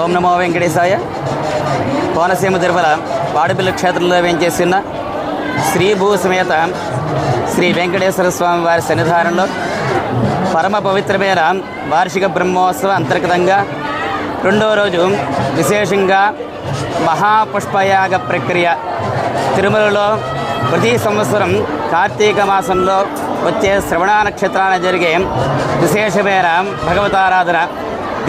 ఓం నమో వెంకటేశాయ. కోనసీమ తిరుమల వాడపిల్లి క్షేత్రంలో వేంచేసిన శ్రీ భూ సమేత శ్రీ వెంకటేశ్వర స్వామి వారి సన్నిధానంలో పరమ పవిత్రమైన వార్షిక బ్రహ్మోత్సవ అంతర్గతంగా రెండో రోజు విశేషంగా మహాపుష్పయాగ ప్రక్రియ. తిరుమలలో ప్రతి సంవత్సరం కార్తీక మాసంలో వచ్చే శ్రవణ నక్షత్రాన జరిగే విశేషమైన భగవతారాధన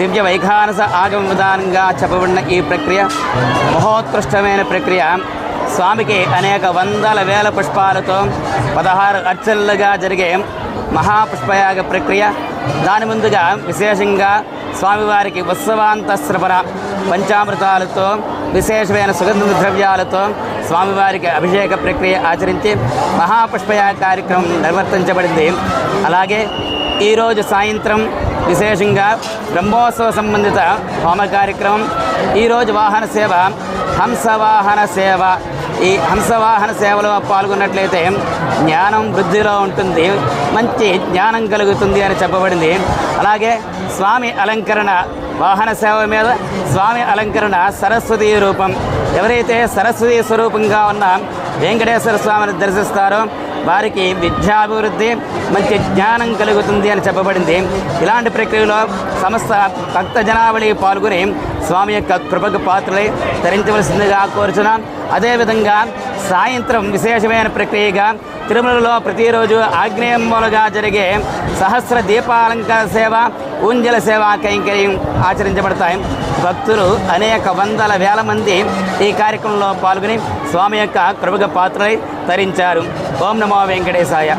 దివ్య వైఖానస ఆగమ విధానంగా చెప్పబడిన ఈ ప్రక్రియ. మహోత్కృష్టమైన ప్రక్రియ. స్వామికి అనేక వందల వేల పుష్పాలతో పదహారు అర్చనలుగా జరిగే మహాపుష్పయాగ ప్రక్రియ. దాని ముందుగా విశేషంగా స్వామివారికి ఉత్సవాంత శ్రవణ. పంచామృతాలతో విశేషమైన సుగంధ ద్రవ్యాలతో స్వామివారికి అభిషేక ప్రక్రియ ఆచరించి మహాపుష్పయాగ కార్యక్రమం నిర్వర్తించబడింది. అలాగే ఈరోజు సాయంత్రం విశేషంగా బ్రహ్మోత్సవ సంబంధిత హోమ కార్యక్రమం ఈరోజు వాహన సేవ హంసవాహన సేవ. ఈ హంసవాహన సేవలో పాల్గొన్నట్లయితే జ్ఞానం వృద్ధిలో ఉంటుంది మంచి జ్ఞానం కలుగుతుంది అని చెప్పబడింది. అలాగే స్వామి అలంకరణ వాహన సేవ మీద స్వామి అలంకరణ సరస్వతి రూపం. ఎవరైతే సరస్వతి స్వరూపంగా ఉన్న వెంకటేశ్వర స్వామిని దర్శిస్తారో వారికి విద్యాభివృద్ధి మంచి జ్ఞానం కలుగుతుంది అని చెప్పబడింది. ఇలాంటి ప్రక్రియలో సమస్త భక్త జనావళి పాల్గొని స్వామి యొక్క కృపకు పాత్రలై ధరించవలసిందిగా కోరుచున్నాం. అదేవిధంగా సాయంత్రం విశేషమైన ప్రక్రియగా తిరుమలలో ప్రతిరోజు ఆగ్నేయములుగా జరిగే సహస్ర దీపాలంకార సేవ ఊంజల సేవా కైంకర్యం ఆచరించబడతాయి. భక్తులు అనేక వందల వేల మంది ఈ కార్యక్రమంలో పాల్గొని స్వామి యొక్క ప్రముఖ పాత్రలై తరించారు ఓం నమో వెంకటేశాయ.